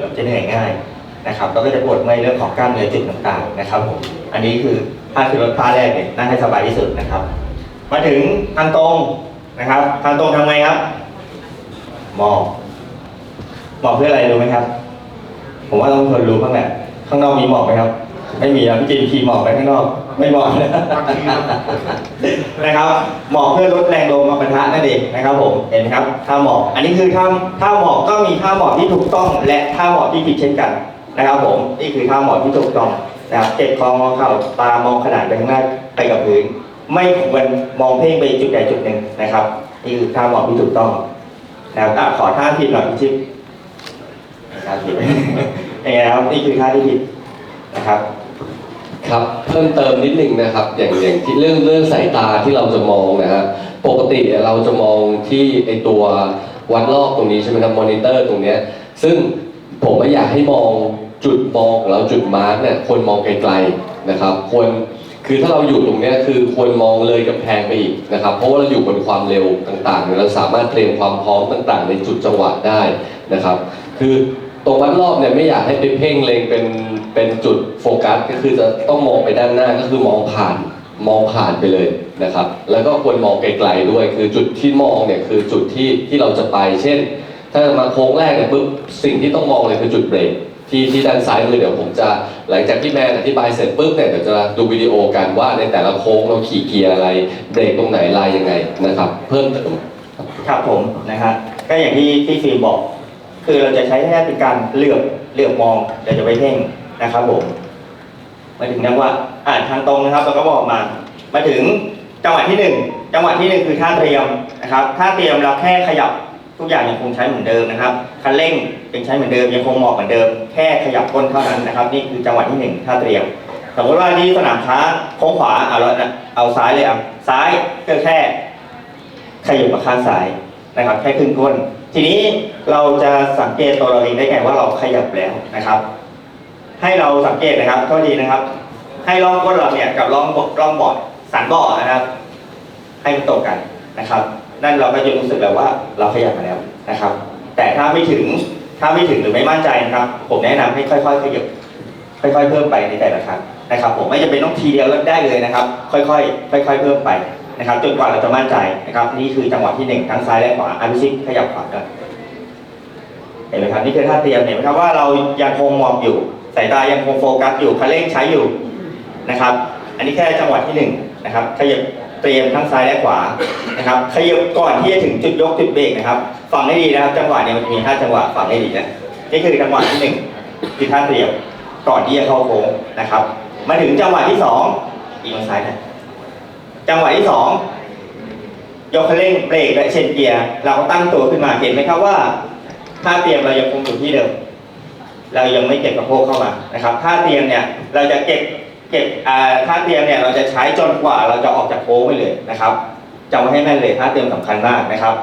แบบจะเหนื่อยง่ายนะครับแล้วก็จะปวดเมื่อยเรื่องของกล้ามเนื้อจุดต่างๆนะครับผมอันนี้คือท่าคือรถท่าแรกเนี่ยนั่งให้สบายที่สุดนะครับ มาถึงทางตรงนะครับ ทางตรงทำไงครับหมอบหมอบเพื่ออะไรรู้ไหมครับ ผมว่าต้องคนรู้บ้างแหละข้างนอกมีหมอบไหมครับ ไม่มีนะพี่จีนขี่หมอบไปข้างนอก ไม่หมอบนะนะครับหมอบเพื่อลดแรงลมมาปะทะนั่นเองนะครับผมเห็นไหมครับท่าหมอบอันนี้คือท่าท่าหมอบก็มีท่าหมอบที่ถูกต้อง และท่าหมอบที่ผิดเช่นกันนะครับผมนี่คือท่าหมอบที่ถูกต้องนะครับเก็บคอมองเข่าตามองขนาดไปข้างหน้าไปกับพื้น ไม่ควรมองเพ่งไปจุดใดจุดหนึ่งนะครับนี่คือท่าหมอบที่ถูกต้องนะครับอะขอท่าผิดหน่อยพี่ชิปท่าผิดยังไงครับนี่คือท่าที่ผิดนะครับ ครับเพิ่มเติมนิดนึงนะครับ อย่างอย่างที่เรื่องเรื่องสายตาที่เราจะมองนะฮะปกติเราจะมองที่ไอตัววัดรอบตรงนี้ใช่ไหมครับมอนิเตอร์ตรงเนี้ยซึ่งผมไม่อยากให้มองจุดมองของเราจุดมาร์กเนี่ยควรมองไกลๆนะครับควรคือถ้าเราอยู่ตรงเนี้ยคือควรมองเลยกับแพงไปอีกนะครับ เพราะว่าเราอยู่บนความเร็วต่างๆเนี่ยเราสามารถเตรียมความพร้อมต่าง ๆ ในจุดจังหวะได้นะครับ คือตรงวัดรอบเนี่ยไม่อยากให้ไปเพ่งเล็งเป็น เป็นจุดโฟกัสก็คือจะต้องมองไปด้านหน้าก็คือมองผ่านมองผ่านไปเลยนะครับ แล้วก็ควรมองไกลๆด้วย คือจุดที่มองเนี่ยคือจุดที่ที่เราจะไป เช่น ถ้ามาโค้งแรกเนี่ยปุ๊บสิ่งที่ต้องมองเลยคือจุดเบรกที่ที่ด้านซ้ายมือเดี๋ยวผมจะหลังจากที่แมนอธิบายเสร็จปุ๊บเนี่ยเดี๋ยวจะดูวิดีโอกันว่าในแต่ละโค้งเราขี่เกียร์อะไรเบรกตรงไหนลายยังไงนะครับ เพิ่มเติมครับผมนะครับก็อย่างที่ที่ฟิล์มบอก คือเราจะใช้แค่เป็นการเลือกเลือกมองเราจะไปเพ่ง นะครับผมมาถึงนะว่าอ่านทางตรงนะครับเราก็บอกมา มาถึงจังหวะที่หนึ่งจังหวะที่หนึ่งคือท่าเตรียมนะครับท่าเตรียมเราแค่ขยับทุกอย่างยังคงใช้เหมือนเดิมนะครับคันเร่งยังใช้เหมือนเดิมยังคงหมอบเหมือนเดิม แค่ขยับก้นเท่านั้นนะครับนี่คือจังหวะที่หนึ่งท่าเตรียมสมมติว่าที่สนามช้าโค้งขวาเอาเราเอาซ้ายเลยอะซ้ายก็แค่ขยับมาข้างซ้ายนะครับ แค่ครึ่งก้น ทีนี้เราจะสังเกตตัวเราเองได้ไงว่าเราขยับแล้วนะครับ ให้เราสังเกตนะครับโทษทีนะครับ ให้ร่องก้นเราเนี่ยกับร่องบร่องบอดสันบ่อนะครับ ให้มันตรงกันนะครับ นั่นเราก็จะรู้สึกแล้วว่าเราขยับมาแล้วนะครับ แต่ถ้าไม่ถึงถ้าไม่ถึงหรือไม่มั่นใจนะครับ ผมแนะนำให้ค่อยๆขยับค่อย ๆ เพิ่มไปในแต่ละครั้งนะครับ ผมไม่จำเป็นต้องทีเดียวแล้วได้เลยนะครับ ค่อยๆค่อย ๆ เพิ่มไปนะครับ จนกว่าเราจะมั่นใจนะครับ นี่คือจังหวะที่หนึ่งทั้งซ้ายและขวาอาพิชิตขยับขวากัน ห็นไหมครับนี่คือท่าเตรียมเห็นไหมครับว่าเรายังคงมองอยู่สายตายังคงโฟกัสอยู่คันเร่งใช้อยู่นะครับ อันนี้แค่จังหวะที่หนึ่งนะครับขยับเตรียมทั้งซ้ายและขวานะครับขยับก่อนที่จะถึงจุดยกจุดเบรกนะครับฟังให้ดีนะครับ จังหวะเนี่ยมันจะมีห้าจังหวะฟังให้ดีนะนี่คือจังหวะที่หนึ่งคือท่าเตรียมก่อนที่จะเข้าโค้งนะครับ มาถึงจังหวะที่สองอีกมือซ้ายนะจังหวะที่สองยกคันเร่งเบรกและเชนเกียร์เราก็ตั้งตัวขึ้นมาเห็นไหมครับว่า ท่าเตียมเรายังคงอยู่ที่เดิม เรายังไม่เก็บกระโปงเข้ามานะครับท่าเตียมเนี่ยเราจะเก็บเก็บอ่าท่าเตียมเนี่ยเราจะใช้จนกว่าเราจะออกจากโค้งไปเลยนะครับจำไว้ให้แม่นเลยท่าเตียมสำคัญมากนะครับ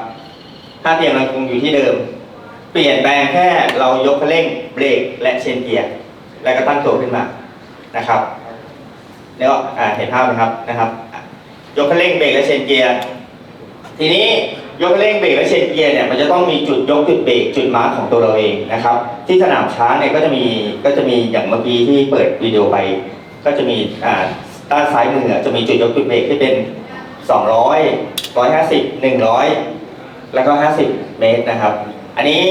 ท่าเตียมเราคงอยู่ที่เดิม เปลี่ยนแปลงแค่เรายกคันเร่งเบรกและเชนเกียร์แล้วก็ตั้งตัวขึ้นมานะครับแล้วก็อ่าเห็นภาพไหมครับนะครับ ยกคันเร่งเบรกและเชนเกียร์ทีนี้ ยกเร่งเบรกและเชนเกียร์เนี่ยมันจะต้องมีจุดยกจุดเบรกจุดมาร์คของตัวเราเองนะครับ ที่สนามช้างเนี่ยก็จะมีก็จะมีอย่างเมื่อกี้ที่เปิดวิดีโอไป ก็จะมีอ่าด้านซ้ายมือจะมีจุดยกจุดเบรกที่เป็น 200 150 100 แล้วก็ 50 เมตรนะครับ อันนี้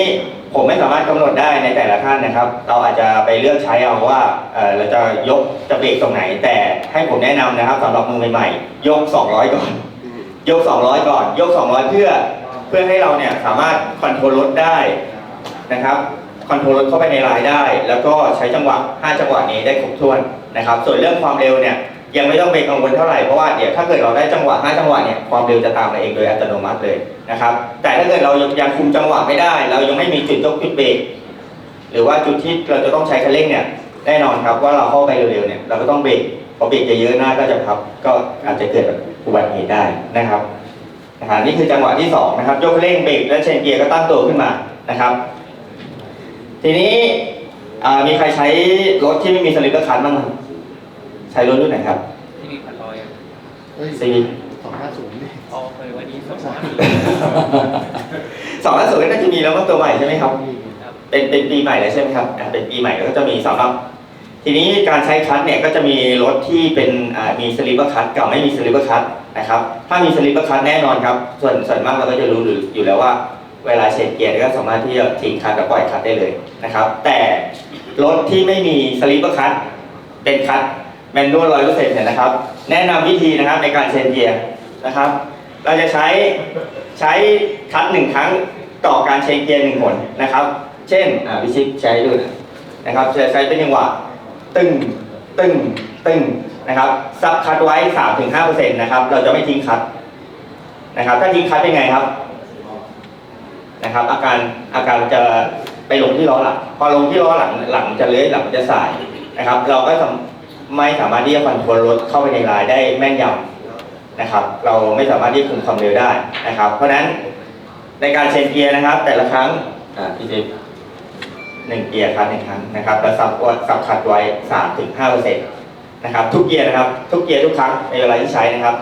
ผมไม่สามารถกำหนดได้ในแต่ละท่านนะครับ เราอาจจะไปเลือกใช้เอาว่าเออเราจะยกจะเบรกตรงไหน แต่ให้ผมแนะนำนะครับสำหรับมือใหม่ๆยก 200 ก่อน ยก 200 ก่อน ยก 200 เพื่อเพื่อให้เราเนี่ยสามารถคอนโทรลรถได้นะครับคอนโทรลรถเข้าไปในลายได้ แล้วก็ใช้จังหวะ 5 จังหวะนี้ได้ครบถ้วนนะครับ ส่วนเรื่องความเร็วเนี่ยยังไม่ต้องไปกังวลเท่าไหร่เพราะว่าเดี๋ยวถ้าเกิดเราได้จังหวะ 5 จังหวะเนี่ยความเร็วจะตามมาเองโดยอัตโนมัติเลยนะครับแต่ถ้าเกิดเรายังคุมจังหวะไม่ได้ เรายังไม่มีจุดยกจุดเบรกหรือว่าจุดที่เราจะต้องใช้คันเร่งเนี่ยแน่นอนครับว่าเราเข้าไปเร็วๆเนี่ยเราก็ต้องเบรกพอเบรกเยอะๆหน้าก็จะพับก็อาจจะเกิด อุบัติเหตุได้นะครับนะครับนี่คือจังหวะที่สองนะครับยกเร่งเบรกและเชนเกียร์ก็ตั้งตัวขึ้นมานะครับ ทีนี้อ่ามีใครใช้รถที่ไม่มีสลิปเปอร์คันบ้างไหมใช้รถรุ่นไหนครับที่มีพันร้อยอะเฮ้ยซีสองห้าศูนย์ดิพอเคยวันนี้สองวันสองล้านสูงน่าจะมีแล้วมั้งตัวใหม่ใช่ไหมครับครับ เป็นเป็นปีใหม่แล้วใช่ไหมครับอ่าเป็นปีใหม่แล้วก็จะมีสำหรับ ทีนี้การใช้คัทเนี่ยก็จะมีรถที่เป็นมีสลิปเปอร์คัทกับไม่มีสลิปเปอร์คัทนะครับ ถ้ามีสลิปเปอร์คัทแน่นอนครับ ส่วนส่วนมากเราก็จะรู้อยู่แล้วว่าเวลาเชนเกียร์ก็สามารถที่จะทิ้งคัทและปล่อยคัทได้เลยนะครับ แต่รถที่ไม่มีสลิปเปอร์คัทเป็นคัทแมนนวลร้อยเปอร์เซ็นต์เนี่ยนะครับ แนะนำวิธีนะครับในการเชนเกียร์นะครับ เราจะใช้ใช้คัทหนึ่งครั้งต่อการเชนเกียร์หนึ่งหนนะครับ เช่นอ่าพิชิตใช้ดูนะนะครับจะใช้เป็นจังหวะ ตึงตึงตึงนะครับซับคัดไว้สามถึงห้าเปอร์เซ็นต์นะครับ เราจะไม่ทิ้งคัดนะครับ ถ้าทิ้งคัดเป็นไงครับนะครับ อาการอาการจะไปลงที่ล้อหลัง พอลงที่ล้อหลังหลังจะเลื้อยหลังจะสายนะครับ เราก็ไม่สามารถที่จะฟันทวนรถเข้าไปในลายได้แม่นยำนะครับ เราไม่สามารถที่จะคุมความเร็วได้นะครับ เพราะฉนั้นในการเชนเกียร์นะครับ แต่ละครั้งอ่าพี่เจิ๊บ หนึ่งเกียร์ครับหนึ่งครั้งนะครับแล้วสับวสับขัดไว้สามถึงห้าเปอร์เซ็นต์นะครับทุกเกียร์นะครับทุกเกียร์ทุกครั้งในเวลาที่ใช้นะครับ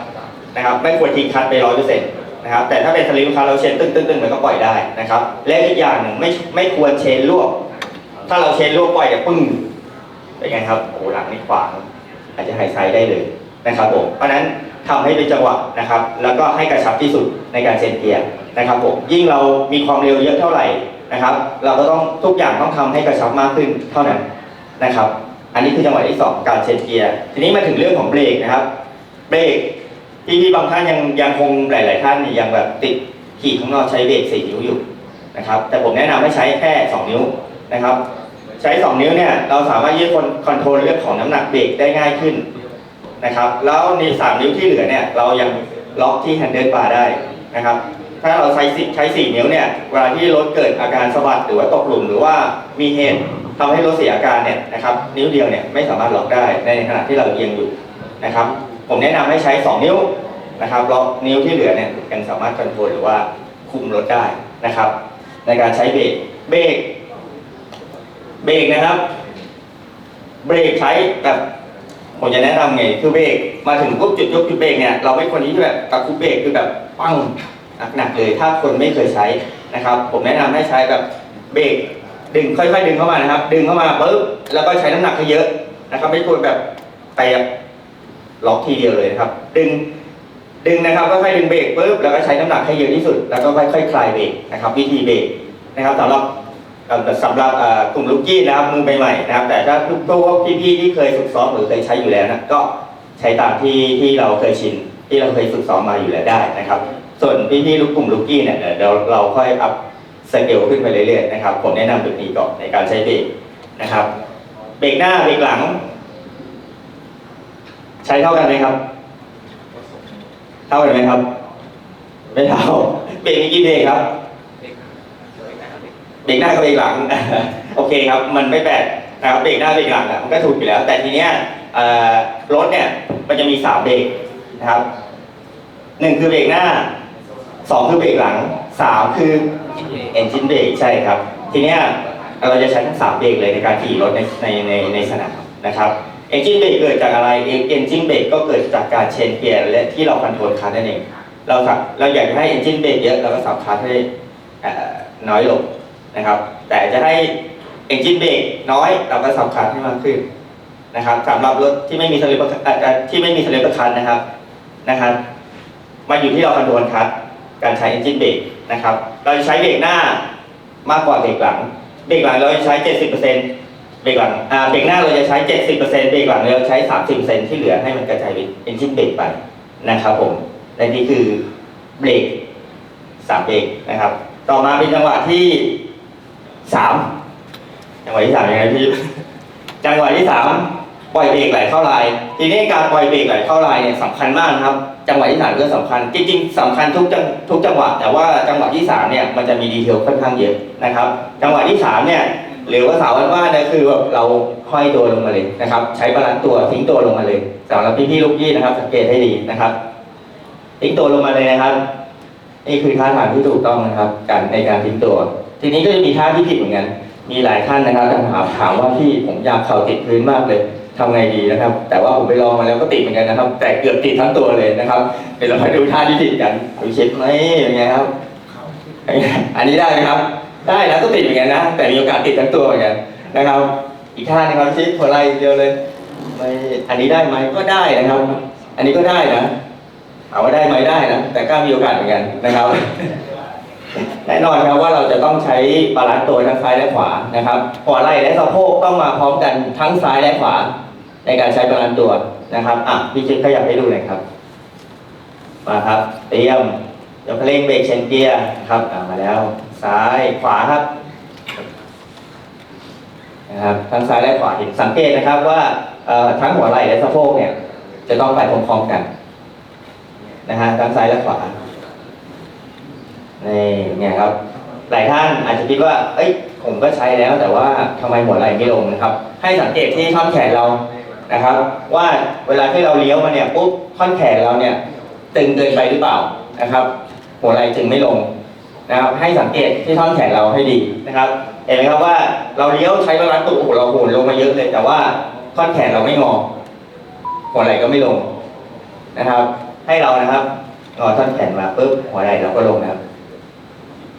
นะครับไม่ควรทิ้งคัดไปร้อยเปอร์เซ็นต์นะครับแต่ถ้าเป็นสลิปคัดเราเชนตึ้งตึ้งตึ้งมันก็ปล่อยได้นะครับและอีกอย่างหนึ่งไม่ไม่ควรเชนลวก ถ้าเราเชนลวกปล่อยจะปึ้งเป็นไงครับโอ้หลังนี่ขวางอาจจะหายไซด์ได้เลยนะครับผมเพราะนั้นทำให้เป็นจังหวะนะครับ แล้วก็ให้กระชับที่สุดในการเชนเกียร์นะครับผมยิ่งเรามีความเร็วเยอะเท่าไหร่ นะครับ เราก็ต้องทุกอย่างต้องทำให้กระชับมากขึ้นเท่านั้นนะครับ อันนี้คือจังหวะที่สองการเชนเกียร์ ทีนี้มาถึงเรื่องของเบรกนะครับ เบรกที่พี่บางท่านยังยังคงหลาย ๆ ท่านยังแบบติดขี่ข้างนอกใช้เบรกสี่นิ้วอยู่นะครับ แต่ผมแนะนำให้ใช้แค่สองนิ้วนะครับ ใช้สองนิ้วเนี่ยเราสามารถยืดคอนคอนโทรลเรื่องของน้ำหนักเบรกได้ง่ายขึ้นนะครับ แล้วในสามนิ้วที่เหลือเนี่ยเรายังล็อกที่แฮนเดิลบาร์ได้นะครับ ถ้าเราใช้สิใช้สี่นิ้วเนี่ยเวลาที่รถเกิดอาการสะบัดหรือว่าตกหลุมหรือว่ามีเหตุทำให้รถเสียอาการเนี่ยนะครับ นิ้วเดียวเนี่ยไม่สามารถล็อกได้ในขณะที่เราเอียงอยู่นะครับ ผมแนะนำให้ใช้สองนิ้วนะครับล็อกนิ้วที่เหลือเนี่ยยังสามารถคอนโทรลหรือว่าคุมรถได้นะครับ ในการใช้เบรกเบรกเบรกนะครับ เบรกใช้แบบผมจะแนะนำไงคือเบรกมาถึงปุ๊บจุดยกจุดเบรกเนี่ยเราไม่ควรที่จะแบบตะคุบเบรกคือแบบปัง หนักๆเลย ถ้าคนไม่เคยใช้นะครับ ผมแนะนำให้ใช้แบบเบรกดึงค่อยๆ ดึงเข้ามานะครับ ดึงเข้ามาปุ๊บแล้วก็ใช้น้ำหนักให้เยอะนะครับ ไม่ควรแบบไปล็อกทีเดียวเลยนะครับ ดึงดึงนะครับค่อยๆดึงเบรกปุ๊บแล้วก็ใช้น้ำหนักให้เยอะที่สุด แล้วก็ค่อยๆคลายเบรกนะครับ วิธีเบรกนะครับสำหรับสำหรับกลุ่มลูกกี้นะครับมือใหม่ๆนะครับ แต่ถ้าทุกพวกพี่ๆที่เคยฝึกซ้อมหรือเคยใช้อยู่แล้วนะก็ใช้ตามที่ที่เราเคยชินที่เราเคยฝึกซ้อมมาอยู่แล้วได้นะครับ ส่วนพี่พี่ๆลูกกลุ่มลูกกี้เนี่ยเดี๋ยวเราเราค่อยอัพสเกลขึ้นไปเรื่อยๆนะครับ ผมแนะนำแบบนี้ก่อนในการใช้เบรกนะครับ เบรกหน้าเบรกหลัง ใช้เท่ากันไหมครับ เท่ากันไหมครับ ไม่เท่า เบรกมีกี่เบรกครับ เบรกหน้ากับเบรกหลัง โอเคครับ มันไม่แปลกนะครับ เบรกหน้าเบรกหลังอะมันก็ถูกอยู่แล้ว แต่ทีเนี้ยรถเนี่ยมันจะมีสามเบรกนะครับหนึ่งคือเบรกหน้า สองคือเบรกหลังสามคือเอนจินเบรกใช่ครับ ทีเนี้ยเราจะใช้ทั้งสามเบรกเลยในการขี่รถในในในในสนามนะครับเอนจินเบรกเกิดจากอะไรเอนจินเบรกก็เกิดจากการเชนเกียร์และที่เราคอนโทรลคันนั่นเองเราสับเราอยากจะให้เอนจินเบรกเยอะเราก็สับคันให้น้อยลงนะครับ แต่จะให้เอนจินเบรกน้อยเราก็สับคันให้มากขึ้นนะครับสำหรับรถที่ไม่มีสลิปที่ไม่มีสลิปเปอร์คันนะครับนะครับมาอยู่ที่เราคอนโทรลครับ การใช้ engine brake นะครับ เราจะใช้เบรกหน้ามากกว่าเบรกหลัง เบรกหลังเราจะใช้ 70%เบรกหลังอ่าเบรกหน้าเราจะใช้ 70%เบรกหลังเราใช้ 30%ที่เหลือให้มันกระจายเป็น engine brake ไปนะครับผมและนี่คือเบรกสามเบรกนะครับ ต่อมาเป็นจังหวะที่สามจังหวะที่สามยังไงพี่จังหวะที่สามปล่อยเบรกไหลเข้าลาย ทีนี้การปล่อยเบรกไหลเข้าลายเนี่ยสำคัญมากนะครับ จังหวะที่สามก็สำคัญ จริงๆสำคัญทุกจังทุกจังหวะ แต่ว่าจังหวะที่สามเนี่ยมันจะมีดีเทลค่อนข้างเยอะนะครับ จังหวะที่สามเนี่ยหรือว่าสาวว่าเนี่ยคือแบบเราห้อยตัวลงมาเลยนะครับ ใช้บาลานซ์ตัวทิ้งตัวลงมาเลยสำหรับพี่ๆลูกยี่นะครับ สังเกตให้ดีนะครับทิ้งตัวลงมาเลยนะครับนี่คือท่าทางที่ถูกต้องนะครับ การในการทิ้งตัว ทีนี้ก็จะมีท่าที่ผิดเหมือนกันมีหลายท่านนะครับถามถามว่าพี่ผมอยากเข่าติดพื้นมากเลย ทำไงดีนะครับ แต่ว่าผมไปลองมาแล้วก็ติดเหมือนกันนะครับ แต่เกือบติดทั้งตัวเลยนะครับ เดี๋ยวเราไปดูท่าที่ติดกันวิชิตไหมเป็นไงครับ อันนี้ได้ไหมครับ ได้นะก็ติดเหมือนกันนะ แต่มีโอกาสติดทั้งตัวเหมือนกันนะครับ อีกท่านะครับชิดหัวไหล่เดียวเลยไม่อันนี้ได้ไหมก็ได้นะครับ อันนี้ก็ได้นะถามว่าได้ไหมได้นะ แต่ก็มีโอกาสเหมือนกันนะครับ แน่นอนครับว่าเราจะต้องใช้บาลานซ์ตัวทั้งซ้ายและขวานะครับหัวไหล่และสะโพกต้องมาพร้อมกันทั้งซ้ายและขวา ในการใช้บาลานซ์ตัวนะครับอะพี่ชิดขยับให้ดูหน่อยครับมาครับเตรียมยกเร่งเบรกเชนเกียร์ครับมาแล้ว ซ้ายขวาครับนะครับทั้งซ้ายและขวาเห็นสังเกตนะครับว่าทั้งหัวไหล่และสะโพกเนี่ยจะต้องไปพร้อมๆกันนะฮะทั้งซ้ายและขวา นี่เนี่ยครับ หลายท่านอาจจะคิดว่า เอ้ย ผมก็ใช้แล้ว แต่ว่าทำไมหัวไหล่ไม่ลงนะครับ ให้สังเกตที่ท่อนแขนเรานะครับ ว่าเวลาที่เราเลี้ยวมาเนี่ยปุ๊บท่อนแขนเราเนี่ยตึงเกินไปหรือเปล่านะครับ หัวไหล่จึงไม่ลงนะครับ ให้สังเกตที่ท่อนแขนเราให้ดีนะครับ เห็นไหมครับว่าเราเลี้ยวใช้บาลานซ์ตัวโอ้โหเราโหนลงมาเยอะเลย แต่ว่าท่อนแขนเราไม่งอ หัวไหล่ก็ไม่ลงนะครับ ให้เรานะครับงอท่อนแขนมาปุ๊บหัวไหล่เราก็ลงนะครับ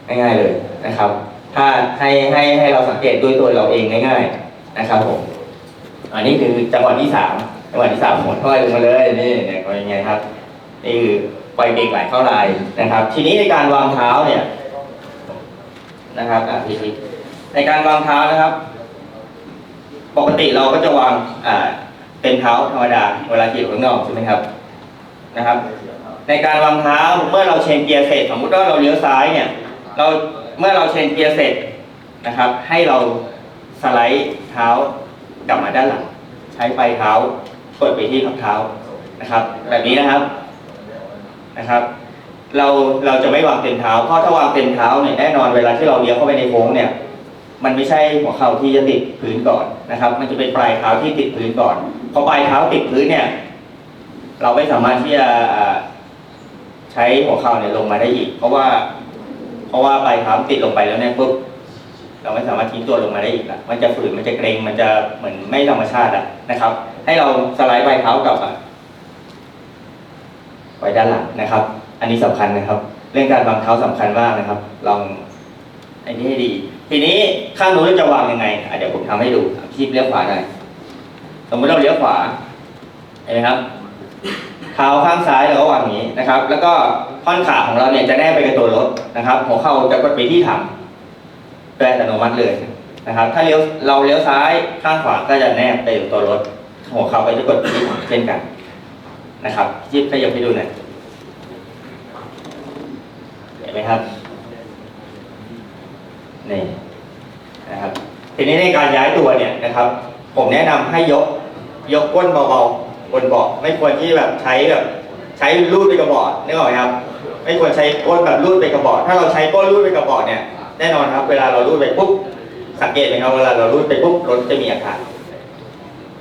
ง่ายๆเลยนะครับ ถ้าให้ให้ให้เราสังเกตด้วยตัวเราเองง่าย ๆนะครับผมอันนี้คือจังหวะที่สามจังหวะที่สามหัวท้อยลงมาเลยนี่เนี่ยก็ยังไงครับนี่คือปล่อยเบรกไหลเข้าลายนะครับ ทีนี้ในการวางเท้าเนี่ยนะครับอะพี่ชิในการวางเท้านะครับ ปกติเราก็จะวางอ่าเป็นเท้าธรรมดาเวลาขี่อยู่ข้างนอกใช่ไหมครับนะครับ ในการวางเท้าเมื่อเราเชนเกียร์เสร็จสมมติว่าเราเลี้ยวซ้ายเนี่ย เราเมื่อเราเชนเกียร์เสร็จนะครับ ให้เราสไลด์เท้ากลับมาด้านหลัง ใช้ปลายเท้ากดไปที่พักเท้านะครับ แบบนี้นะครับนะครับ เราเราจะไม่วางเต็มเท้าเพราะถ้าวางเต็มเท้าเนี่ยแน่นอนเวลาที่เราเลี้ยวเข้าไปในโค้งเนี่ย มันไม่ใช่หัวเข่าที่จะติดพื้นก่อนนะครับ มันจะเป็นปลายเท้าที่ติดพื้นก่อนพอปลายเท้าติดพื้นเนี่ย เราไม่สามารถที่จะใช้หัวเข่าเนี่ยลงมาได้อีก เพราะว่า เพราะว่าปลายเท้าติดลงไปแล้วเนี่ยปุ๊บเราไม่สามารถทิ้งตัวลงมาได้อีกละมันจะฝืนมันจะเกรงมันจะเหมือนไม่ธรรมชาติอะนะครับ ให้เราสไลด์ปลายเท้ากลับมาไว้ด้านหลังนะครับ อันนี้สำคัญนะครับ เรื่องการวางเท้าสำคัญมากนะครับ ลองอันนี้ให้ดี ทีนี้ข้างนู้นจะวางยังไงเดี๋ยวผมทำให้ดูคีบเลี้ยวขวาหน่อยสมมติเราเลี้ยวขวาเห็นไหมครับเท้าข้างซ้ายเราก็วางอย่างนี้นะครับ แล้วก็ ท่อนขาของเราเนี่ยจะแนบไปกับตัวรถนะครับ หัวเข่าจะกดไปที่ถังโดยอัตโนมัติเลยนะครับ ถ้าเลี้ยวเราเลี้ยวซ้ายข้างขวาก็จะแนบไปกับตัวรถ หัวเข่าก็จะกดไปที่ถังเช่นกันนะครับยิบขยับให้ดูหน่อยเห็นไหมครับนี่นะครับทีนี้ในการย้ายตัวเนี่ยนะครับ ผมแนะนำให้ยกยกก้นเบาๆบนเบาะไม่ควรที่แบบใช้แบบใช้รูดไปกระบอกนึกออกไหมครับ ไม่ควรใช้ก้นแบบรูดไปกระบอก ถ้าเราใช้ก้นรูดไปกระบอกเนี่ยแน่นอนครับเวลาเรารูดไปปุ๊บสังเกตไหมครับเวลาเรารูดไปปุ๊บรถจะมีอาการ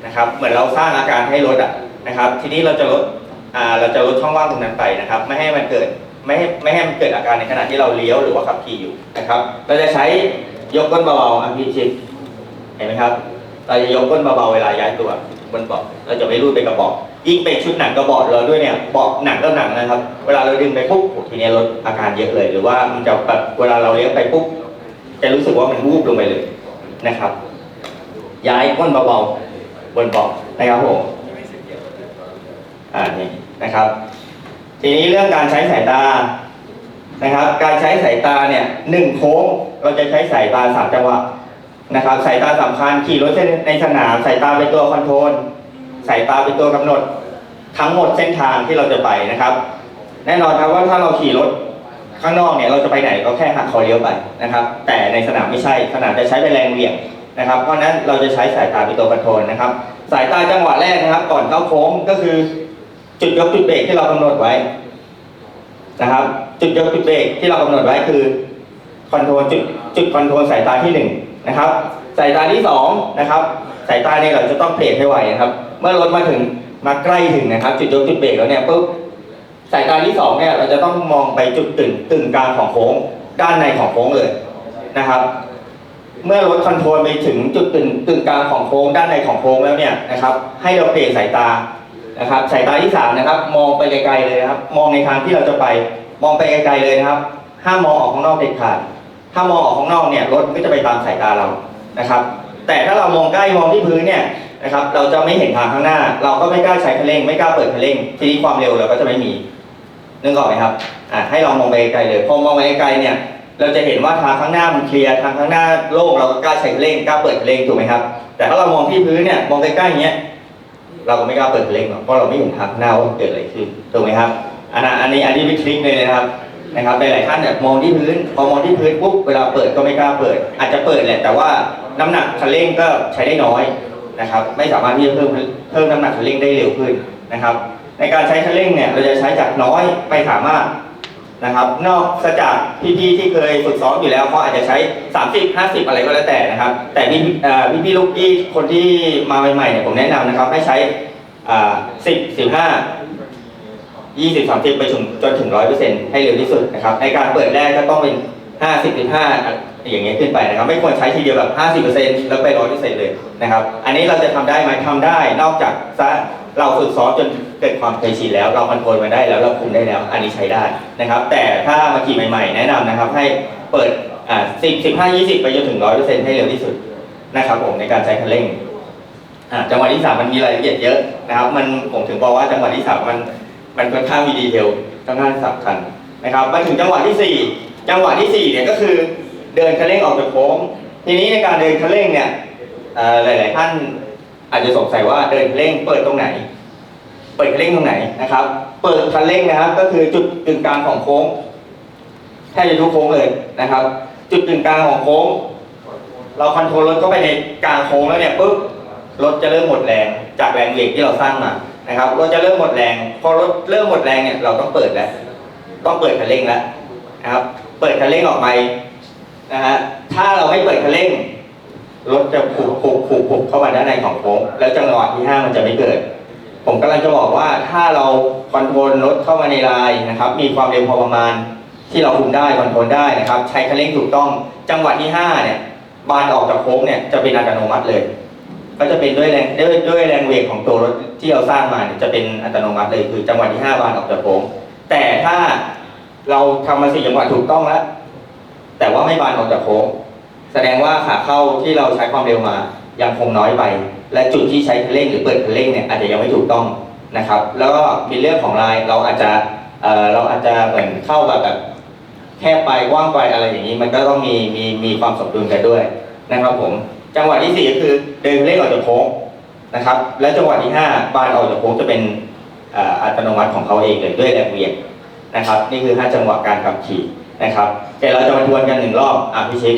นะครับ เหมือนเราสร้างอาการให้รถอะนะครับ ทีนี้เราจะลดอ่าเราจะลดช่องว่างตรงนั้นไปนะครับ ไม่ให้มันเกิดไม่ให้ไม่ให้มันเกิดอาการในขณะที่เราเลี้ยวหรือว่าขับขี่อยู่นะครับ เราจะใช้ยกก้นเบาๆอะพี่ชิปเห็นไหมครับ เราจะยกก้นเบาๆเวลาย้ายตัวบนเบาะเราจะไม่รูดไปกระบอก ยิ่งเป็นชุดหนังกระบอกเราด้วยเนี่ยเบาะหนังก็หนังนะครับ เวลาเราดึงไปปุ๊บทีนี้ลดอาการเยอะเลย หรือว่ามันจะแบบเวลาเราเลี้ยวไปปุ๊บจะรู้สึกว่ามันวูบลงไปเลยนะครับ ย้ายก้นเบาๆบนเบาะนะครับผมอ่านี่นะครับ ทีนี้เรื่องการใช้สายตานะครับ การใช้สายตาเนี่ยหนึ่งโค้งเราจะใช้สายตาสามจังหวะนะครับ สายตาสำคัญขี่รถในสนามสายตาเป็นตัวคอนโทรล สายตาเป็นตัวกำหนด ทั้งหมดเส้นทางที่เราจะไปนะครับ แน่นอนครับว่าถ้าเราขี่รถข้างนอกเนี่ยเราจะไปไหนก็แค่หักคอเลี้ยวไปนะครับ แต่ในสนามไม่ใช่สนามจะใช้เป็นแรงเหวี่ยงนะครับ เพราะนั้นเราจะใช้สายตาเป็นตัวคอนโทรลนะครับ สายตาจังหวะแรกนะครับ ก่อนเข้าโค้งก็คือ จุดยกจุดเบรกที่เรากำหนดไว้นะครับ จุดยกจุดเบรกที่เรากำหนดไว้คือคอนโทรลจุดจุดคอนโทรลสายตาที่หนึ่งนะครับสายตาที่สองนะครับสายตาเนี่ยเราจะต้องเบรกให้ไวนะครับ เมื่อรถมาถึงมาใกล้ถึงนะครับ จุดยกจุดเบรกแล้วเนี่ยปุ๊บสายตาที่สองเนี่ยเราจะต้องมองไปจุดตึงตึงกลางของโค้งด้านในของโค้งเลยนะครับ เมื่อรถคอนโทรลไปถึงจุดตึงตึงกลางของโค้งด้านในของโค้งแล้วเนี่ยนะครับ ให้เราเปลี่ยนสายตานะครับ สายตาที่สามนะครับ มองไปไกลๆเลยนะครับ มองในทางที่เราจะไป มองไปไกลๆเลยนะครับ ห้ามมองออกข้างนอกเด็ดขาดถ้ามองออกข้างนอกเนี่ยรถก็จะไปตามสายตาเรานะครับ แต่ถ้าเรามองใกล้มองที่พื้นเนี่ย นะครับเราจะไม่เห็นทางข้างหน้า เราก็ไม่กล้าใช้คันเร่ง ไม่กล้าเปิดคันเร่ง ทีนี้ความเร็วเราก็จะไม่มีนึกออกไหมครับอะให้ลองมองไปไกลเลยพอมองไปไกลเนี่ยเราจะเห็นว่าทางข้างหน้ามันเคลียร์ทางข้างหน้าโล่งเราก็กล้าใช้คันเร่งกล้าเปิดคันเร่งถูกไหมครับ แต่ถ้าเรามองที่พื้นเนี่ยมองใกล้ๆอย่างเงี้ยเราก็ไม่กล้าเปิดคันเร่งหรอกเพราะเราไม่เห็นทางข้างหน้าว่าเกิดอะไรขึ้นถูกไหมครับอันนั้นอันนี้อันนี้เป็นทริคเลยนะครับนะครับหลายๆท่านเนี่ยมองที่พื้นพอมองที่พื้นปุ๊บเวลาเปิดก็ไม่กล้าเปิด อาจจะเปิดแหละแต่ว่าน้ำหนักคันเร่งก็ใช้ได้น้อย นะครับ ไม่สามารถที่จะเพิ่มเพิ่มน้ำหนักคันเร่งได้เร็วขึ้นนะครับ ในการใช้คันเร่งเนี่ยเราจะใช้จากน้อยไปสามารถนะครับ นอกจากพี่ๆที่เคยฝึกซ้อมอยู่แล้วเขาอาจจะใช้ 30 50 อะไรก็แล้วแต่นะครับ แต่พี่พี่ๆลูกพี่คนที่มาใหม่ๆเนี่ยผมแนะนำนะครับให้ใช้อ่า10 15ยี่สิบสามสิบไปถึงจนถึงร้อยเปอร์เซ็นต์ให้เร็วที่สุดนะครับ ในการเปิดแรกก็ต้องเป็น ห้าสิบถึงห้าอย่างเงี้ยขึ้นไปนะครับ ไม่ควรใช้ทีเดียวแบบห้าสิบเปอร์เซ็นต์แล้วไปร้อยเปอร์เซ็นต์เลยนะครับ อันนี้เราจะทำได้ไหมทำได้ นอกจากเราฝึกซ้อมจนเกิดความเคยชินแล้ว เราคอนโทรลมาได้แล้วเราคุมได้แล้ว อันนี้ใช้ได้นะครับ แต่ถ้ามาขี่ใหม่ๆ แนะนำนะครับ ให้เปิดอ่าสิบสิบห้ายี่สิบไปจนถึงร้อยเปอร์เซ็นต์ให้เร็วที่สุดนะครับผมในการใช้คันเร่งอ่าจังหวะที่สามมันมีรายละเอียดเยอะนะครับ มันผมถึงบอกว่าจังหวะที่สามมันมันค่อนข้างมีดีเทลค่อนข้างสำคัญนะครับมาถึงจังหวะที่สี่ จังหวะที่สี่เนี่ยก็คือเดินคันเร่งออกจากโค้ง ทีนี้ในการเดินคันเร่งเนี่ยหลาย ๆ ท่านอาจจะสงสัยว่าเดินคันเร่งเปิดตรงไหน เปิดคันเร่งตรงไหนนะครับ เปิดคันเร่งนะครับ ก็คือจุดกึ่งกลางของโค้งแทบจะทุกโค้งเลยนะครับ จุดกึ่งกลางของโค้ง เราคอนโทรลรถเข้าไปในกลางโค้งแล้วเนี่ยปุ๊บรถจะเริ่มหมดแรงจากแรงเหวี่ยงที่เราสร้างมานะครับรถจะเริ่มหมดแรง พอรถเริ่มหมดแรงเนี่ยเราต้องเปิดแล้ว ต้องเปิดคันเร่งแล้วนะครับ เปิดคันเร่งออกไปนะฮะถ้าเราไม่เปิดคันเร่งรถจะผูกผูกผูกผูกเข้ามาด้านในของโค้งแล้วจังหวะที่ห้ามันจะไม่เกิด ผมกำลังจะบอกว่าถ้าเราคอนโทรลรถเข้ามาในลายนะครับ มีความเร็วพอประมาณ ที่เราคุมได้คอนโทรลได้นะครับ ใช้คันเร่งถูกต้อง จังหวะที่ห้าเนี่ยบานออกจากโค้งเนี่ยจะเป็นอัตโนมัติเลย ก็จะเป็นด้วยแรงด้วยด้วยแรงเหวี่ยงของตัวรถที่เราสร้างมาเนี่ยจะเป็นอัตโนมัติเลยคือจังหวะที่5บานออกจากโค้ง แต่ถ้า เราทำมาสี่จังหวะถูกต้องแล้ว แต่ว่าไม่บานออกจากโค้ง แสดงว่าขาเข้าที่เราใช้ความเร็วมา ยังคงน้อยไป และจุดที่ใช้คันเร่งหรือเปิดคันเร่งเนี่ยอาจจะยังไม่ถูกต้องนะครับ แล้วก็มีเรื่องของลายเราอาจจะเอ่อเราอาจจะเหมือนเข้าแบบแบบแคบไปกว้างไปอะไรอย่างนี้ มันก็ต้องมีมีมีความสมดุลกันด้วยนะครับผมจังหวะที่สี่ก็คือเดินเร่งออกจากโค้งนะครับ และจังหวะที่ห้าบานออกจากโค้งจะเป็นอัตโนมัติของเขาเองเลยด้วยแรงเหวี่ยง นะครับ นี่คือห้าจังหวะการขับขี่นะครับแต่เราจะมาทวนกันหนึ่งรอบอะพี่ชิด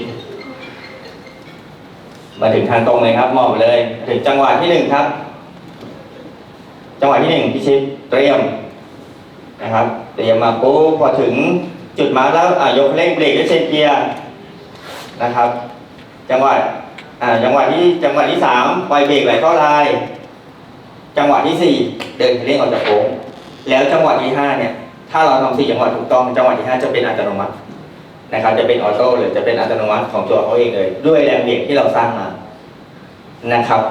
มาถึงทางตรงเลยครับมอบเลยถึงจังหวะที่หนึ่งครับ จังหวะที่หนึ่งพี่ชิดเตรียมนะครับเตรียมมาปุ๊บพอถึงจุดมาแล้วอะยกเร่งเบรกด้วยเชนเกียร์นะครับ จังหวะอ่าจังหวะที่จังหวะที่สามปล่อยเบรกไหลเข้าลาย จังหวะที่สี่เดินเร่งออกจากโค้งแล้วจังหวะที่ห้าเนี่ย ถ้าเราทำสี่จังหวะถูกต้องจังหวะที่ห้าจะเป็นอัตโนมัตินะครับ จะเป็นออโต้หรือจะเป็นอัตโนมัติของตัวเขาเองเลย ด้วยแรงเบี่ยงที่เราสร้างมานะครับ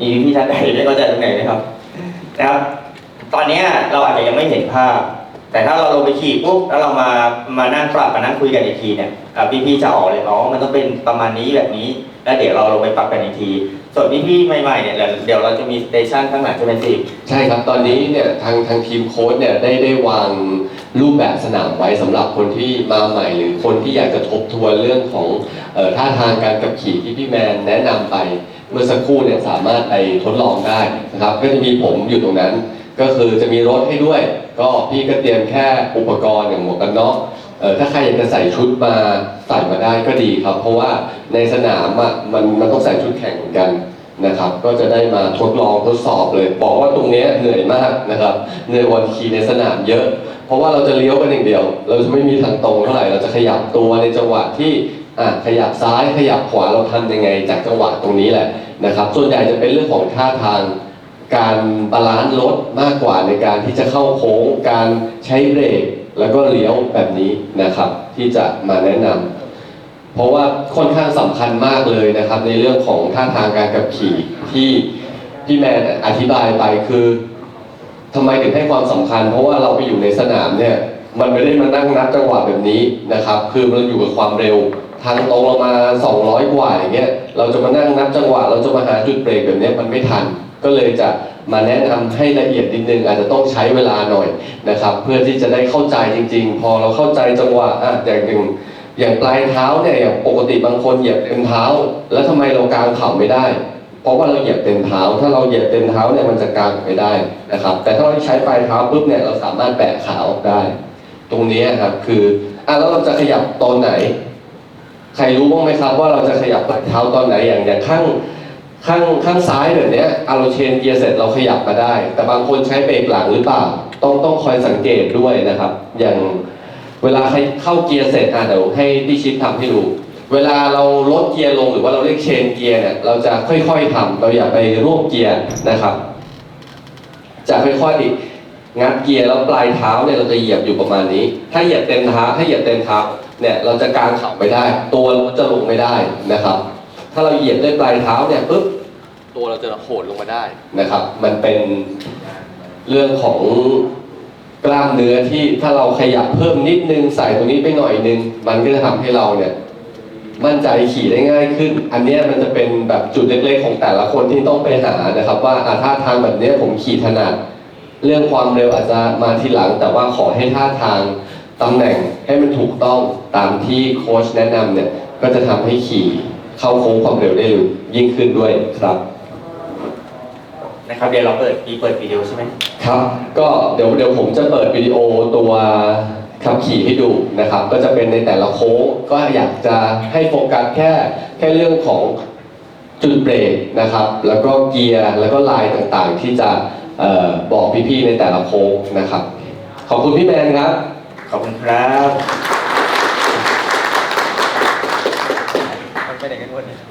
มีพี่ท่านใดได้เข้าใจตรงไหนไหมครับนะครับ ตอนนี้เราอาจจะยังไม่เห็นภาพ แต่ถ้าเราลงไปขี่ปุ๊บแล้วเรามามานั่งปรับมานั่งคุยกันอีกทีเนี่ยพี่พี่ๆจะออกเลยอ๋อมันต้องเป็นประมาณนี้แบบนี้ แล้วเดี๋ยวเราลงไปปรับกันอีกที ส่วนพี่พี่ใหม่ๆเนี่ยเดี๋ยวเดี๋ยวเราจะมีสเตชันข้างหลังใช่ไหมสิใช่ครับ ตอนนี้เนี่ยทางทางทีมโค้ชเนี่ยได้ได้วางรูปแบบสนามไว้สำหรับคนที่มาใหม่ หรือคนที่อยากจะทบทวนเรื่องของเอ่อท่าทางการขับขี่ที่พี่แมนแนะนำไป เมื่อสักครู่เนี่ยสามารถไปทดลองได้นะครับ ก็จะมีผมอยู่ตรงนั้น ก็คือจะมีรถให้ด้วย ก็พี่ก็เตรียมแค่อุปกรณ์อย่างหมวกกันน็อก เออถ้าใครอยากจะใส่ชุดมาใส่มาได้ก็ดีครับ เพราะว่าในสนามอะมันมันต้องใส่ชุดแข่งเหมือนกันนะครับ ก็จะได้มาทดลองทดสอบเลย บอกว่าตรงนี้เหนื่อยมากนะครับเหนื่อยวันขี่ในสนามเยอะ เพราะว่าเราจะเลี้ยวกันอย่างเดียว เราจะไม่มีทางตรงเท่าไหร่เราจะขยับตัวในจังหวะที่อะขยับซ้ายขยับขวาเราทำยังไง จากจังหวะตรงนี้แหละนะครับ ส่วนใหญ่จะเป็นเรื่องของท่าทางการบาลานซ์รถมากกว่าในการที่จะเข้าโค้งการใช้เบรก แล้วก็เลี้ยวแบบนี้นะครับ ที่จะมาแนะนำเพราะว่าค่อนข้างสำคัญมากเลยนะครับ ในเรื่องของท่าทางการขับขี่ที่พี่แมนอธิบายไปคือทำไมถึงให้ความสำคัญ เพราะว่าเราไปอยู่ในสนามเนี่ยมันไม่ได้มานั่งนับจังหวะแบบนี้นะครับ คือมันอยู่กับความเร็ว ทางตรงเรามา 200 กว่าอย่างเงี้ยเราจะมานั่งนับจังหวะ เราจะมาหาจุดเบรกแบบเนี้ยมันไม่ทัน ก็เลยจะมาแนะนำให้ละเอียดนิดนึงอาจจะต้องใช้เวลาหน่อยนะครับ เพื่อที่จะได้เข้าใจจริง ๆ พอเราเข้าใจจังหวะอะอย่างหนึ่งอย่างปลายเท้าเนี่ยอย่างปกติบางคนเหยียบเต็มเท้า แล้วทำไมเรากางเข่าไม่ได้ เพราะว่าเราเหยียบเต็มเท้า ถ้าเราเหยียบเต็มเท้าเนี่ยมันจะกางไม่ได้นะครับ แต่ถ้าเราใช้ปลายเท้าปุ๊บเนี่ยเราสามารถแบะขาออกได้ ตรงนี้ครับคืออะแล้วเราจะขยับตอนไหน ใครรู้บ้างไหมครับว่าเราจะขยับปลายเท้าตอนไหนอย่างอย่างข้าง ข้างข้างซ้ายแบบเนี้ยอะเราเชนเกียร์เสร็จเราขยับมาได้ แต่บางคนใช้เบรกหลังหรือเปล่า ต้องต้องคอยสังเกตด้วยนะครับ อย่างเวลาใครเข้าเกียร์เสร็จอะเดี๋ยวให้พี่ชิดทำให้ดูเวลาเราลดเกียร์ลงหรือว่าเราเรียกเชนเกียร์เนี่ยเราจะค่อยๆทำเราอย่าไปรวบเกียร์นะครับ จะค่อยๆงัดเกียร์แล้วปลายเท้าเนี่ยเราจะเหยียบอยู่ประมาณนี้ ถ้าเหยียบเต็มเท้าถ้าเหยียบเต็มเท้าเนี่ยเราจะกางเข่าไม่ได้ ตัวเราจะลงไม่ได้นะครับ ถ้าเราเหยียบด้วยปลายเท้าเนี่ยปุ๊บตัวเราจะโหดลงมาได้นะครับ มันเป็นเรื่องของกล้ามเนื้อที่ถ้าเราขยับเพิ่มนิดนึงใส่ตรงนี้ไปหน่อยนึง มันก็จะทำให้เราเนี่ย มั่นใจขี่ได้ง่ายขึ้น อันเนี้ยมันจะเป็นแบบจุดเล็กๆของแต่ละคนที่ต้องไปหานะครับ ว่าอะท่าทางแบบเนี้ยผมขี่ถนัดเรื่องความเร็วอาจจะมาทีหลัง แต่ว่าขอให้ท่าทางตำแหน่งให้มันถูกต้องตามที่โค้ชแนะนำเนี่ยก็จะทำให้ขี่ เข้าโค้งความเร็วได้เร็วยิ่งขึ้นด้วยครับ นะครับเดี๋ยวเราเปิดมีเปิดวิดีโอใช่ไหมครับ ก็เดี๋ยวเดี๋ยวผมจะเปิดวิดีโอตัวขับขี่ให้ดูนะครับ ก็จะเป็นในแต่ละโค้งก็อยากจะให้โฟกัสแค่แค่เรื่องของจุดเบรกนะครับ แล้วก็เกียร์แล้วก็ลายต่างๆ ที่จะเออบอกพี่ๆในแต่ละโค้งนะครับ ขอบคุณพี่แมนครับ ขอบคุณครับ